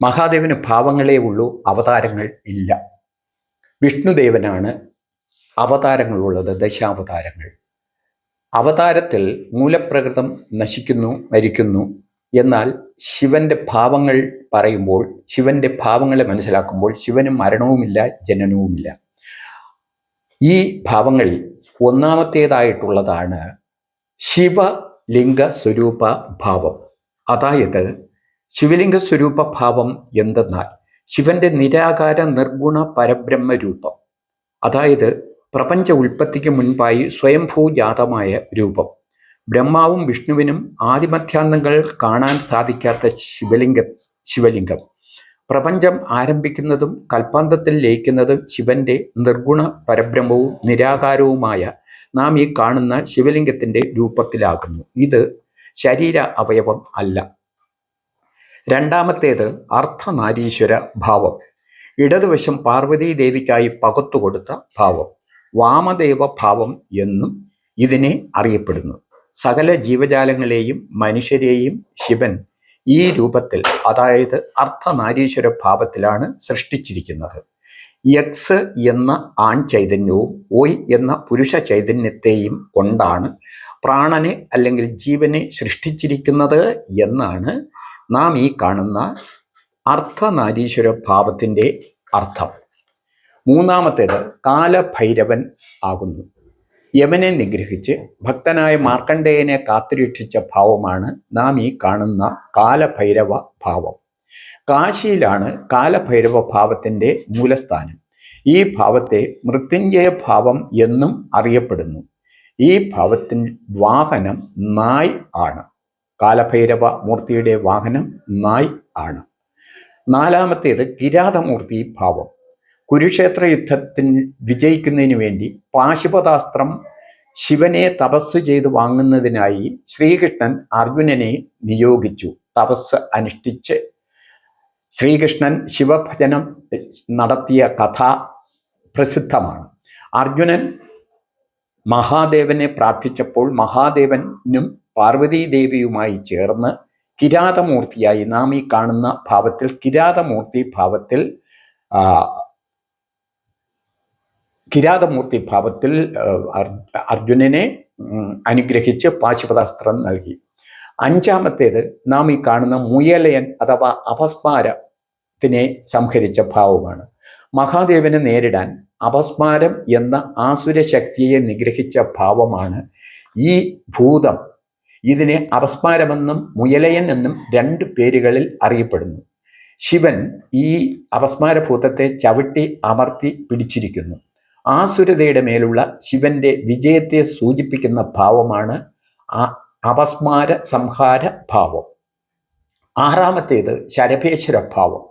മഹാദേവന് ഭാവങ്ങളേ ഉള്ളൂ അവതാരങ്ങൾ ഇല്ല. വിഷ്ണുദേവനാണ് അവതാരങ്ങളുള്ളത് ദശാവതാരങ്ങൾ. അവതാരത്തിൽ മൂലപ്രകൃതം നശിക്കുന്നു മരിക്കുന്നു. എന്നാൽ ശിവന്റെ ഭാവങ്ങൾ പറയുമ്പോൾ ശിവന്റെ ഭാവങ്ങളെ മനസ്സിലാക്കുമ്പോൾ ശിവന് മരണവുമില്ല ജനനവുമില്ല. ഈ ഭാവങ്ങളിൽ ഒന്നാമത്തേതായിട്ടുള്ളതാണ് ശിവലിംഗ സ്വരൂപ ഭാവം. അതായത് ശിവലിംഗ സ്വരൂപ ഭാവം എന്തെന്നാൽ ശിവന്റെ നിരാകാര നിർഗുണ പരബ്രഹ്മ രൂപം അതായത് പ്രപഞ്ച ഉൽപ്പത്തിക്ക് മുൻപായി സ്വയംഭൂജാതമായ രൂപം. ബ്രഹ്മാവും വിഷ്ണുവിനും ആദിമധ്യാന്തങ്ങൾ കാണാൻ സാധിക്കാത്ത ശിവലിംഗ ശിവലിംഗം. പ്രപഞ്ചം ആരംഭിക്കുന്നതും കൽപ്പാന്തത്തിൽ ലയിക്കുന്നതും ശിവന്റെ നിർഗുണ പരബ്രഹ്മവും നിരാകാരവുമായ നാം ഈ കാണുന്ന ശിവലിംഗത്തിന്റെ രൂപത്തിലാകുന്നു. ഇത് ശരീര അവയവം അല്ല. രണ്ടാമത്തേത് അർത്ഥനാരീശ്വര ഭാവം. ഇടതുവശം പാർവതീ ദേവിക്കായി പകത്തുകൊടുത്ത ഭാവം. വാമദേവ ഭാവം എന്നും ഇതിനെ അറിയപ്പെടുന്നു. സകല ജീവജാലങ്ങളെയും മനുഷ്യരെയും ശിവൻ ഈ രൂപത്തിൽ അതായത് അർത്ഥനാരീശ്വര ഭാവത്തിലാണ് സൃഷ്ടിച്ചിരിക്കുന്നത്. യക്സ് എന്ന ആൺ ചൈതന്യവും ഓയ് എന്ന പുരുഷ ചൈതന്യത്തെയും കൊണ്ടാണ് പ്രാണനെ അല്ലെങ്കിൽ ജീവനെ സൃഷ്ടിച്ചിരിക്കുന്നത് എന്നാണ് നാം ഈ കാണുന്ന അർദ്ധനാരീശ്വര ഭാവത്തിന്റെ അർത്ഥം. മൂന്നാമത്തേത് കാലഭൈരവൻ ആകുന്നു. യമനെ നിഗ്രഹിച്ച് ഭക്തനായ മാർക്കണ്ഡേയനെ കാത്തുരക്ഷിച്ച ഭാവമാണ് നാം ഈ കാണുന്ന കാലഭൈരവ ഭാവം. കാശിയിലാണ് കാലഭൈരവ ഭാവത്തിന്റെ മൂലസ്ഥാനം. ഈ ഭാവത്തെ മൃത്യുഞ്ജയ ഭാവം എന്നും അറിയപ്പെടുന്നു. ഈ ഭാവത്തിൻ വാഹനം നായ് ആണ്. കാലഭൈരവ മൂർത്തിയുടെ വാഹനം നായ് ആണ്. നാലാമത്തേത് കിരാതമൂർത്തി ഭാവം. കുരുക്ഷേത്ര യുദ്ധത്തിൽ വിജയിക്കുന്നതിന് വേണ്ടി പാശുപതാസ്ത്രം ശിവനെ തപസ് ചെയ്ത് വാങ്ങുന്നതിനായി ശ്രീകൃഷ്ണൻ അർജുനനെ നിയോഗിച്ചു. തപസ് അനുഷ്ഠിച്ച് ശ്രീകൃഷ്ണൻ ശിവഭജനം നടത്തിയ കഥ പ്രസിദ്ധമാണ്. അർജുനൻ മഹാദേവനെ പ്രാർത്ഥിച്ചപ്പോൾ മഹാദേവനും പാർവതീദേവിയുമായി ചേർന്ന് കിരാതമൂർത്തിയായി നാം ഈ കാണുന്ന ഭാവത്തിൽ കിരാതമൂർത്തി ഭാവത്തിൽ കിരാതമൂർത്തി ഭാവത്തിൽ അർജുനനെ അനുഗ്രഹിച്ച് പാശുപതാസ്ത്രം നൽകി. അഞ്ചാമത്തേത് നാം ഈ കാണുന്ന മുയലയൻ അഥവാ അപസ്മാരത്തിനെ സംഹരിച്ച ഭാവമാണ്. മഹാദേവനെ നേരിടാൻ അപസ്മാരം എന്ന ആസുര ശക്തിയെ നിഗ്രഹിച്ച ഭാവമാണ് ഈ ഭൂതം. ഇതിനെ അപസ്മാരമെന്നും മുയലയൻ എന്നും രണ്ട് പേരുകളിൽ അറിയപ്പെടുന്നു. ശിവൻ ഈ അപസ്മാരഭൂതത്തെ ചവിട്ടി അമർത്തി പിടിച്ചിരിക്കുന്നു. ആസുരതയുടെ മേലുള്ള ശിവന്റെ വിജയത്തെ സൂചിപ്പിക്കുന്ന ഭാവമാണ് അപസ്മാര സംഹാര ഭാവം. ആറാമത്തേത് ശരഭേശ്വര ഭാവം.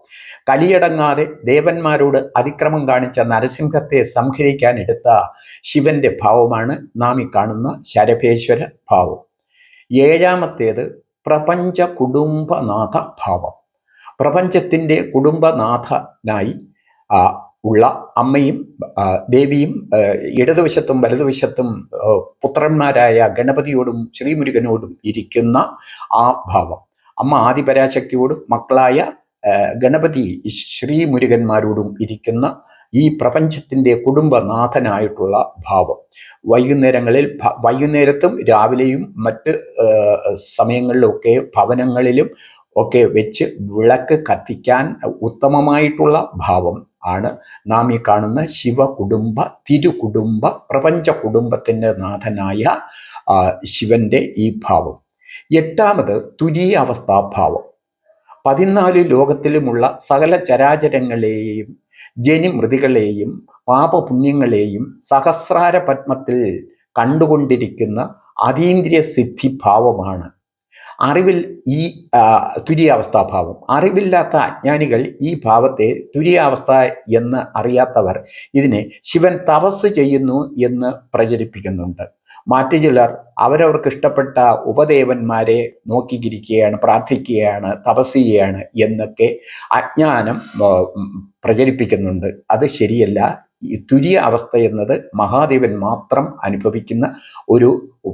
കലിയടങ്ങാതെ ദേവന്മാരോട് അതിക്രമം കാണിച്ച നരസിംഹത്തെ സംഹരിക്കാനെടുത്ത ശിവന്റെ ഭാവമാണ് നാം ഈ കാണുന്ന ശരഭേശ്വര ഭാവം. ഏഴാമത്തേത് പ്രപഞ്ച കുടുംബനാഥ ഭാവം പ്രപഞ്ചത്തിന്റെ കുടുംബനാഥനായി ഉള്ള അമ്മയും ദേവിയും ഇടതുവശത്തും വലതുവശത്തും പുത്രന്മാരായ ഗണപതിയോടും ശ്രീമുരുകനോടും ഇരിക്കുന്ന ആ ഭാവം. അമ്മ ആദിപരാശക്തിയോടും മക്കളായ ഗണപതി ശ്രീമുരുകന്മാരോടും ഇരിക്കുന്ന ഈ പ്രപഞ്ചത്തിന്റെ കുടുംബനാഥനായിട്ടുള്ള ഭാവം. വൈകുന്നേരങ്ങളിൽ വൈകുന്നേരത്തും രാവിലെയും മറ്റ് സമയങ്ങളിലൊക്കെ ഭവനങ്ങളിലും ഒക്കെ വെച്ച് വിളക്ക് കത്തിക്കാൻ ഉത്തമമായിട്ടുള്ള ഭാവം ആണ് നാം ഈ കാണുന്ന ശിവകുടുംബ തിരുകുടുംബ പ്രപഞ്ച കുടുംബത്തിന്റെ നാഥനായ ശിവന്റെ ഈ ഭാവം. എട്ടാമത് തുരീയാവസ്ഥാഭാവം പതിനാല് ലോകത്തിലുമുള്ള സകല ചരാചരങ്ങളെയും ജനിമൃതികളെയും പാപപുണ്യങ്ങളെയും സഹസ്രാര പത്മത്തിൽ കണ്ടുകൊണ്ടിരിക്കുന്ന അതീന്ദ്രിയ സിദ്ധിഭാവമാണ് അറിവിൽ ഈ തുര്യാവസ്ഥാഭാവം. അറിവില്ലാത്ത അജ്ഞാനികൾ ഈ ഭാവത്തെ തുര്യാവസ്ഥ എന്ന് അറിയാത്തവർ ഇതിനെ ശിവൻ തപസ് ചെയ്യുന്നു എന്ന് പ്രചരിപ്പിക്കുന്നുണ്ട്. മറ്റു ചിലർ അവരവർക്ക് ഇഷ്ടപ്പെട്ട ഉപദേവന്മാരെ നോക്കിയിരിക്കുകയാണ് പ്രാർത്ഥിക്കുകയാണ് തപസ് ചെയ്യുകയാണ് എന്നൊക്കെ അജ്ഞാനം പ്രചരിപ്പിക്കുന്നുണ്ട്. അത് ശരിയല്ല. തുരിയ അവസ്ഥ എന്നത് മഹാദേവൻ മാത്രം അനുഭവിക്കുന്ന ഒരു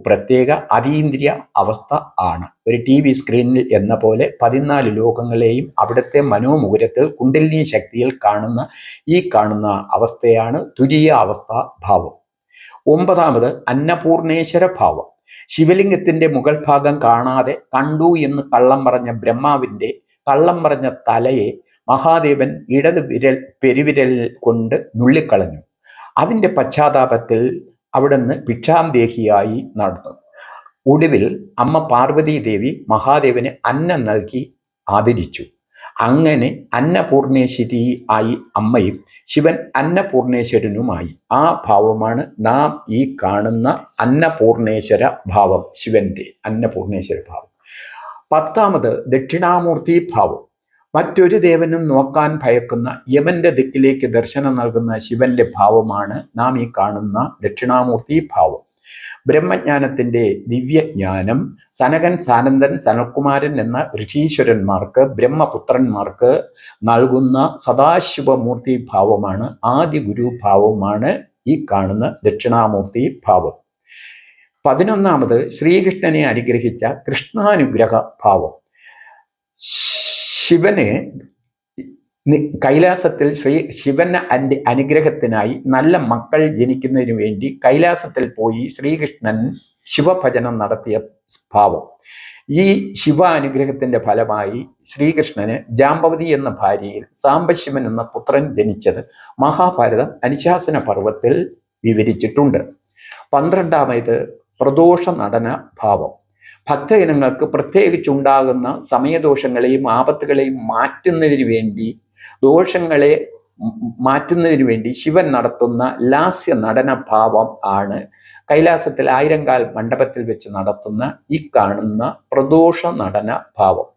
പ്രത്യേക അതീന്ദ്രിയ അവസ്ഥ ആണ്. ഒരു ടി വി സ്ക്രീനിൽ എന്ന പോലെ പതിനാല് ലോകങ്ങളെയും അവിടുത്തെ മനോമുകുരത്തിൽ കുണ്ടലിനി ശക്തിയിൽ കാണുന്ന ഈ കാണുന്ന അവസ്ഥയാണ് തുരിയ അവസ്ഥ ഭാവം. ഒമ്പതാമത് അന്നപൂർണേശ്വര ഭാവം. ശിവലിംഗത്തിന്റെ മുകൾ ഭാഗം കാണാതെ കണ്ടു എന്ന് കള്ളം പറഞ്ഞ ബ്രഹ്മാവിന്റെ കള്ളം പറഞ്ഞ തലയെ മഹാദേവൻ ഇടത് വിരൽ പെരുവിരൽ കൊണ്ട് നുള്ളിക്കളഞ്ഞു. അതിന്റെ പശ്ചാത്താപത്തിൽ അവിടുന്ന് ഭിക്ഷാന്തേഹിയായി നടന്നു. ഒടുവിൽ അമ്മ പാർവതീദേവി മഹാദേവന് അന്നം നൽകി ആദരിച്ചു. അങ്ങനെ അന്നപൂർണേശ്വരി ആയി അമ്മയും ശിവൻ അന്നപൂർണേശ്വരനുമായി. ആ ഭാവമാണ് നാം ഈ കാണുന്ന അന്നപൂർണേശ്വര ഭാവം ശിവന്റെ അന്നപൂർണേശ്വര ഭാവം. പത്താമത് ദക്ഷിണാമൂർത്തി ഭാവം. മറ്റൊരു ദേവനും നോക്കാൻ ഭയക്കുന്ന യമന്റെ ദിക്കിലേക്ക് ദർശനം നൽകുന്ന ശിവന്റെ ഭാവമാണ് നാം ഈ കാണുന്ന ദക്ഷിണാമൂർത്തി ഭാവം. ബ്രഹ്മജ്ഞാനത്തിന്റെ ദിവ്യജ്ഞാനം സനകൻ സാനന്ദൻ സനൽകുമാരൻ എന്ന ഋഷീശ്വരന്മാർക്ക് ബ്രഹ്മപുത്രന്മാർക്ക് നൽകുന്ന സദാശിവമൂർത്തി ഭാവമാണ് ആദ്യ ഗുരു ഭാവമാണ് ഈ കാണുന്ന ദക്ഷിണാമൂർത്തി ഭാവം. പതിനൊന്നാമത് ശ്രീകൃഷ്ണനെ അനുഗ്രഹിച്ച കൃഷ്ണാനുഗ്രഹ ഭാവം. ശിവന് കൈലാസത്തിൽ ശ്രീ ശിവന് അന്റെ അനുഗ്രഹത്തിനായി നല്ല മക്കൾ ജനിക്കുന്നതിന് വേണ്ടി കൈലാസത്തിൽ പോയി ശ്രീകൃഷ്ണൻ ശിവഭജനം നടത്തിയ ഭാവം. ഈ ശിവ അനുഗ്രഹത്തിന്റെ ഫലമായി ശ്രീകൃഷ്ണന് ജാമ്പവതി എന്ന ഭാര്യയിൽ സാംബശിവൻ എന്ന പുത്രൻ ജനിച്ചത് മഹാഭാരതം അനുശാസന പർവത്തിൽ വിവരിച്ചിട്ടുണ്ട്. പന്ത്രണ്ടാമത് പ്രദോഷ നടന ഭാവം. ഭക്തജനങ്ങൾക്ക് പ്രത്യേകിച്ചുണ്ടാകുന്ന സമയദോഷങ്ങളെയും ആപത്തുകളെയും മാറ്റുന്നതിന് വേണ്ടി ദോഷങ്ങളെ മാറ്റുന്നതിന് വേണ്ടി ശിവൻ നടത്തുന്ന ലാസ്യ നടന ഭാവം ആണ് കൈലാസത്തിൽ ആയിരങ്കാൽ മണ്ഡപത്തിൽ വെച്ച് നടത്തുന്ന ഈ കാണുന്ന പ്രദോഷ നടന ഭാവം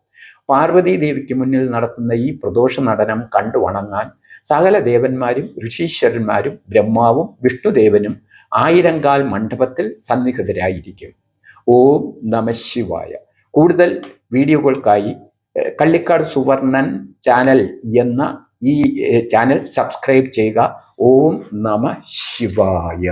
പാർവതീ ദേവിക്ക് മുന്നിൽ നടത്തുന്ന ഈ പ്രദോഷ നടനം കണ്ടു വണങ്ങാൻ സകല ദേവന്മാരും ഋഷീശ്വരന്മാരും ബ്രഹ്മാവും വിഷ്ണുദേവനും ആയിരങ്കാൽ മണ്ഡപത്തിൽ സന്നിഹിതരായിരിക്കും. ഓം നമശിവായ കൂടുതൽ വീഡിയോകൾക്കായി കള്ളിക്കാട് സുവർണൻ ചാനൽ എന്ന ഈ ചാനൽ സബ്സ്ക്രൈബ് ചെയ്യുക. ഓം നമ ശിവായ.